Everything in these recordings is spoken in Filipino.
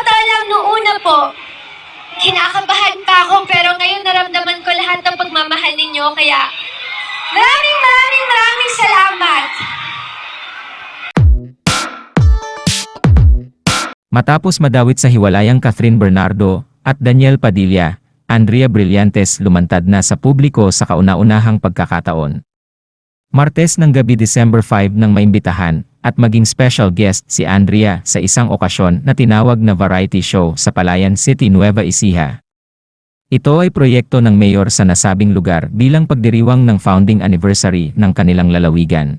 lang, noong po, kinakabahan pa ako, pero ngayon naramdaman ko lahat ng pagmamahal ninyo, kaya maraming maraming maraming salamat! Matapos madawit sa hiwalayang Catherine Bernardo at Daniel Padilla, Andrea Brillantes lumantad na sa publiko sa kauna-unahang pagkakataon. Martes ng gabi December 5 nang maimbitahan at maging special guest si Andrea sa isang okasyon na tinawag na variety show sa Palayan City, Nueva Ecija. Ito ay proyekto ng mayor sa nasabing lugar bilang pagdiriwang ng founding anniversary ng kanilang lalawigan.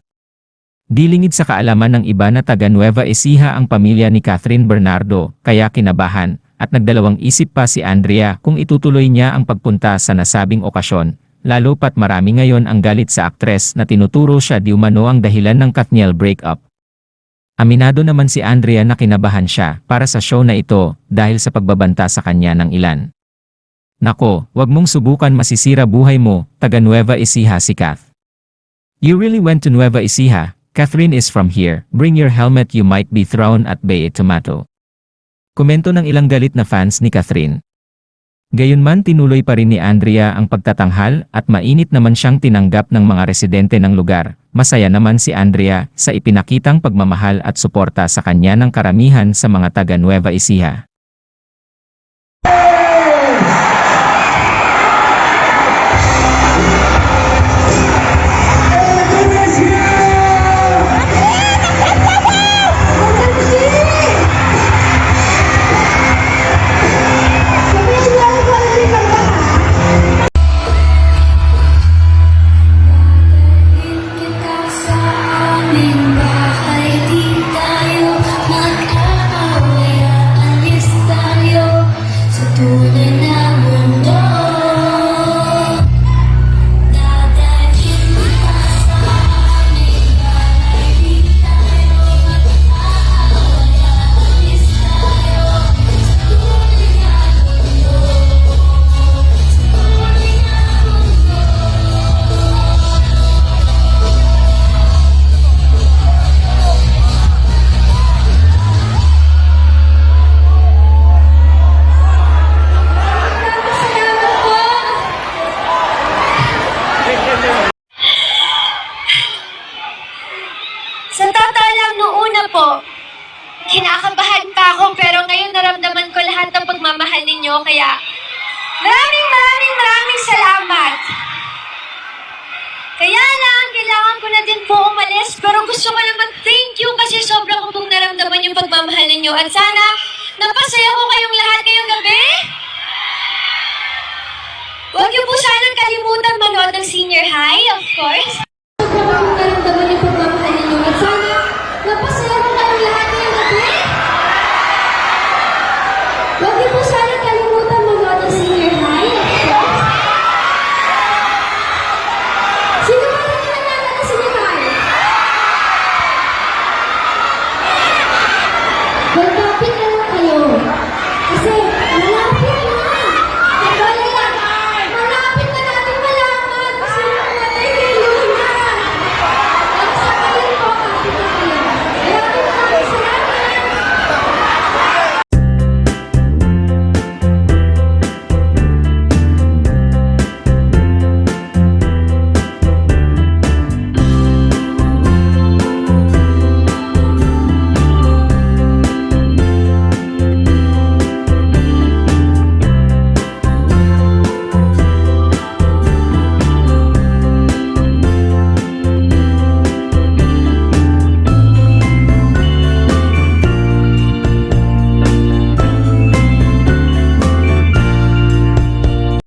Dilingid sa kaalaman ng iba na taga Nueva Ecija ang pamilya ni Catherine Bernardo, kaya kinabahan, at nagdalawang isip pa si Andrea kung itutuloy niya ang pagpunta sa nasabing okasyon, lalo pat marami ngayon ang galit sa aktres na tinuturo siya di umano ang dahilan ng Kathniel breakup. Aminado naman si Andrea na kinabahan siya para sa show na ito dahil sa pagbabanta sa kanya ng ilan. Nako, wag mong subukan masisira buhay mo, taga Nueva Ecija si Kath. You really went to Nueva Ecija, Catherine is from here, bring your helmet you might be thrown at Bay Tomato. Komento ng ilang galit na fans ni Catherine. Gayunman tinuloy pa rin ni Andrea ang pagtatanghal at mainit naman siyang tinanggap ng mga residente ng lugar. Masaya naman si Andrea sa ipinakitang pagmamahal at suporta sa kanya ng karamihan sa mga taga Nueva Ecija. Sa totoo lang, noong una po, kinakabahan pa ako, pero ngayon naramdaman ko lahat ng pagmamahal ninyo, kaya maraming maraming maraming salamat! Kaya lang, kailangan ko na din po umalis, pero gusto ko lang mag-thank you kasi sobrang ko pong naramdaman yung pagmamahal ninyo. At sana, napasaya ko kayong lahat ngayong gabi. Huwag niyo po sanang kalimutan manood ng senior high, of course.